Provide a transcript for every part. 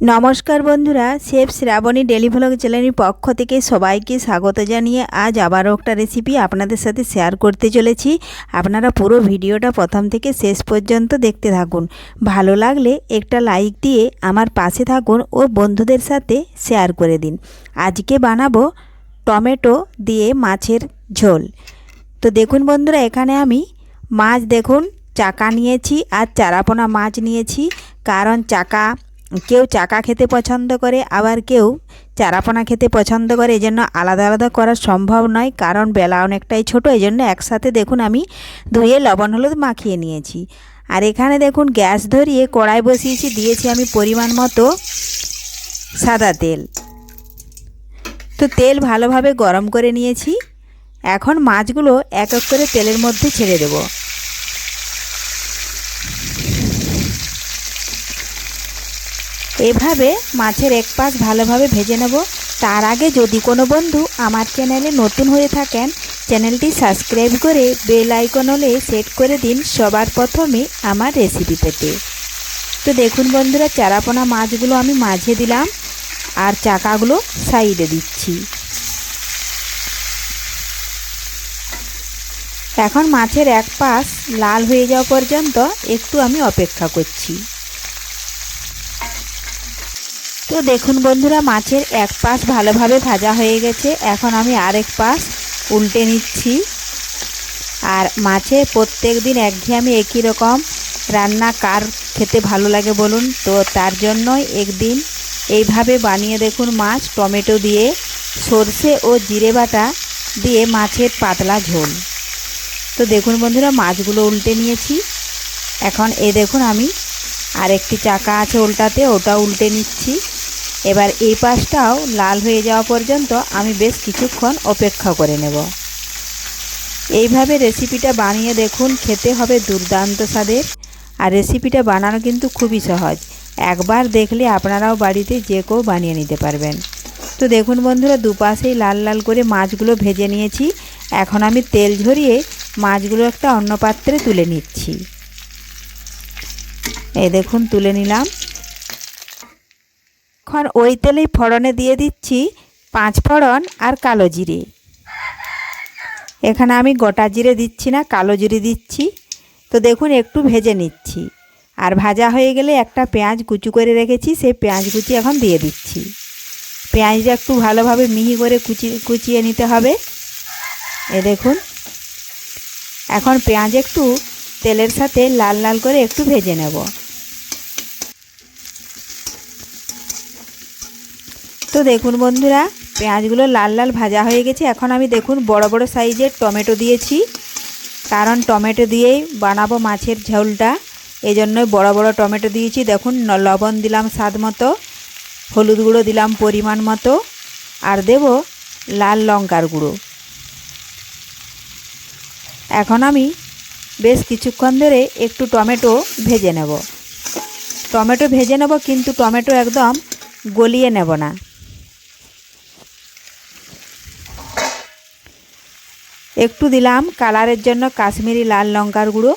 নমস্কার বন্ধুরা, chef Shrabani daily vlog চ্যানেলের পক্ষ থেকে সবাইকে স্বাগত জানিয়ে আজ আবারও একটা রেসিপি আপনাদের সাথে শেয়ার করতে চলেছি। আপনারা পুরো ভিডিওটা প্রথম থেকে শেষ পর্যন্ত দেখতে থাকুন। ভালো লাগলে একটা লাইক দিয়ে আমার পাশে থাকুন ও বন্ধুদের সাথে শেয়ার করে দিন। আজকে বানাবো টমেটো দিয়ে মাছের ঝোল। তো দেখুন বন্ধুরা, এখানে আমি মাছ দেখুন, চাকা নিয়েছি আর চারাপোনা মাছ নিয়েছি। কারণ চাকা কেউ চাকা খেতে পছন্দ করে, আবার কেউ চারাপোনা খেতে পছন্দ করে এই জন্য আলাদা আলাদা করা সম্ভব নয়। কারণ বেলা অনেকটাই ছোটো এই জন্য একসাথে দেখুন আমি ধুয়ে লবণ হলুদ মাখিয়ে নিয়েছি। আর এখানে দেখুন গ্যাস ধরিয়ে কড়াই বসিয়েছি, দিয়েছি আমি পরিমাণ মতো সাদা তেল। তো তেল ভালোভাবে গরম করে নিয়েছি। এখন মাছগুলো এক এক করে তেলের মধ্যে ছেড়ে দেবো। এভাবে মাছের এক পাশ ভালোভাবে ভেজে নেব। তার আগে যদি কোনো বন্ধু আমার চ্যানেলে নতুন হয়ে থাকেন, চ্যানেলটি সাবস্ক্রাইব করে বেল আইকন হলে সেট করে দিন সবার প্রথমে আমার রেসিপি পেতে। তো দেখুন বন্ধুরা, চারাপোনা মাছগুলো আমি মাঝে দিলাম আর চাকাগুলো সাইডে দিচ্ছি। এখন মাছের এক পাশ লাল হয়ে যাওয়া পর্যন্ত একটু আমি অপেক্ষা করছি। তো দেখুন বন্ধুরা, মাছের এক পাশ ভালোভাবে ভাজা হয়ে গেছে। এখন আমি আরেক পাশ উল্টে নিচ্ছি। আর মাছের প্রত্যেক দিন একঘেয়েমি একই রকম। রান্না কার খেতে ভালো লাগে বলুন? তো তার জন্যই একদিন এইভাবে বানিয়ে দেখুন মাছ, টমেটো দিয়ে সর্ষে ও জিরে বাটা দিয়ে মাছের পাতলা ঝোল। তো দেখুন বন্ধুরা, মাছগুলো উল্টে নিয়েছি। এখন এ দেখুন আমি আরেকটি চাকা আছে উল্টাতে, ওটা উল্টে নিচ্ছি। এবার এই পাশটাও লাল হয়ে যাওয়া পর্যন্ত আমি বেশ কিছুক্ষণ অপেক্ষা করে নেব। এইভাবে রেসিপিটা বানিয়ে দেখুন, খেতে হবে দুর্দান্ত স্বাদের। আর রেসিপিটা বানানো কিন্তু খুবই সহজ। একবার দেখলে আপনারাও বাড়িতে যে কেউ বানিয়ে নিতে পারবেন। তো দেখুন বন্ধুরা, দুপাশেই লাল লাল করে মাছগুলো ভেজে নিয়েছি। এখন আমি তেল ঝরিয়ে মাছগুলো একটা অন্য পাত্রে তুলে নিচ্ছি। এই দেখুন, তুলে নিলাম। এখন ওই তেলেই ফড়নে দিয়ে দিচ্ছি পাঁচ ফড়ন আর কালো জিরে। এখানে আমি গোটা জিরে দিচ্ছি না, কালো জিরে দিচ্ছি। তো দেখুন, একটু ভেজে নিচ্ছি। আর ভাজা হয়ে গেলে একটা পেঁয়াজ কুচু করে রেখেছি, সেই পেঁয়াজ কুচি এখন দিয়ে দিচ্ছি। পেঁয়াজটা একটু ভালোভাবে মিহি করে কুচি, কুচিয়ে নিতে হবে। এ দেখুন, এখন পেঁয়াজ একটু তেলের সাথে লাল লাল করে একটু ভেজে নেব। তো দেখুন বন্ধুরা, পেঁয়াজগুলো লাল লাল ভাজা হয়ে গেছে। এখন আমি দেখুন বড় বড় সাইজের টমেটো দিয়েছি। কারণ টমেটো দিয়েই বানাবো মাছের ঝোলটা। এই জন্যই বড় বড় টমেটো দিয়েছি। দেখুন লবণ দিলাম স্বাদ মতো, হলুদ গুঁড়ো দিলাম পরিমাণ মতো, আর দেব লাল লঙ্কার গুঁড়ো। এখন আমি বেশ কিছুক্ষণ ধরে একটু টমেটো ভেজে নেব। টমেটো ভেজে নেব, কিন্তু টমেটো একদম গলিয়ে নেব না। একটু দিলাম কালারের জন্য কাশ্মীরি লাল লঙ্কার গুঁড়ো।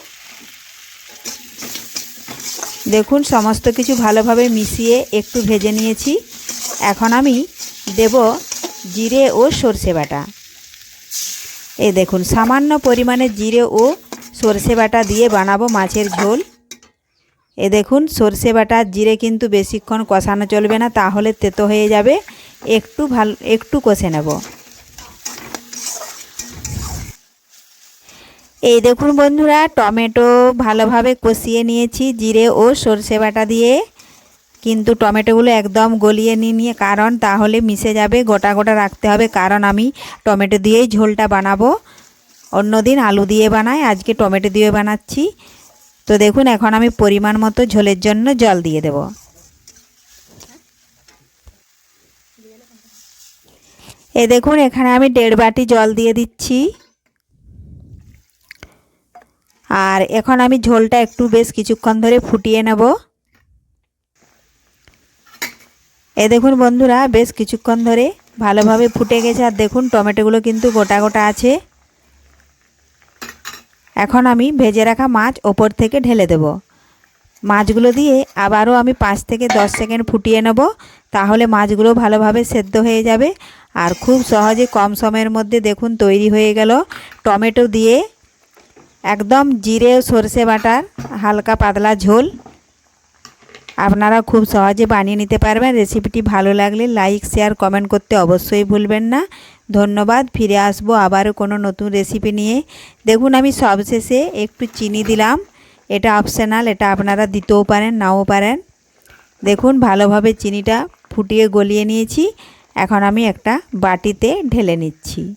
দেখুন, সমস্ত কিছু ভালোভাবে মিশিয়ে একটু ভেজে নিয়েছি। এখন আমি দেব জিরে ও সর্ষে বাটা। এ দেখুন, সামান্য পরিমাণে জিরে ও সর্ষে বাটা দিয়ে বানাবো মাছের ঝোল। এ দেখুন, সর্ষে বাটা জিরে কিন্তু বেশিক্ষণ কষানো চলবে না, তাহলে তেতো হয়ে যাবে। একটু ভালো, একটু কষে নেব। এই দেখুন বন্ধুরা, টমেটো ভালোভাবে কষিয়ে নিয়েছি, জিরে ও সর্ষে বাটা দিয়ে। কিন্তু টমেটোগুলো একদম গলিয়ে নিয়ে নিয়ে, কারণ তাহলে মিশে যাবে, গোটা গোটা রাখতে হবে, কারণ আমি টমেটো দিয়েই ঝোলটা বানাবো। অন্যদিন আলু দিয়ে বানাই, আজকে টমেটো দিয়ে বানাচ্ছি। তো দেখুন, এখন আমি পরিমাণ মতো ঝোলের জন্য জল দিয়ে দেব। এ দেখুন, এখানে আমি দেড় বাটি জল দিয়ে দিচ্ছি। আর এখন আমি ঝোলটা একটু বেশ কিছুক্ষণ ধরে ফুটিয়ে নেব। এ দেখুন বন্ধুরা, বেশ কিছুক্ষণ ধরে ভালোভাবে ফুটে গেছে। আর দেখুন, টমেটোগুলো কিন্তু গোটা গোটা আছে। এখন আমি ভেজে রাখা মাছ ওপর থেকে ঢেলে দেব। মাছগুলো দিয়ে আবারও আমি পাঁচ থেকে দশ সেকেন্ড ফুটিয়ে নেব। তাহলে মাছগুলো ভালোভাবে সেদ্ধ হয়ে যাবে। আর খুব সহজে কম সময়ের মধ্যে দেখুন, তৈরি হয়ে গেল টমেটো দিয়ে। একদম জিরে সর্ষে বাটার, হালকা পাতলা ঝোল। আপনারা খুব সহজে বানিয়ে নিতে পারবেন। রেসিপিটি ভালো লাগলে লাইক, শেয়ার, কমেন্ট করতে অবশ্যই ভুলবেন না। ধন্যবাদ। ফিরে আসব আবারও কোনো নতুন রেসিপি নিয়ে। দেখুন, আমি সবশেষে একটু চিনি দিলাম। এটা অপশনাল এটা আপনারা দিতেও পারেন, নাও পারেন। দেখুন, ভালোভাবে চিনিটা ফুটিয়ে গলিয়ে নিয়েছি। এখন আমি একটা বাটিতে ঢেলে নিচ্ছি।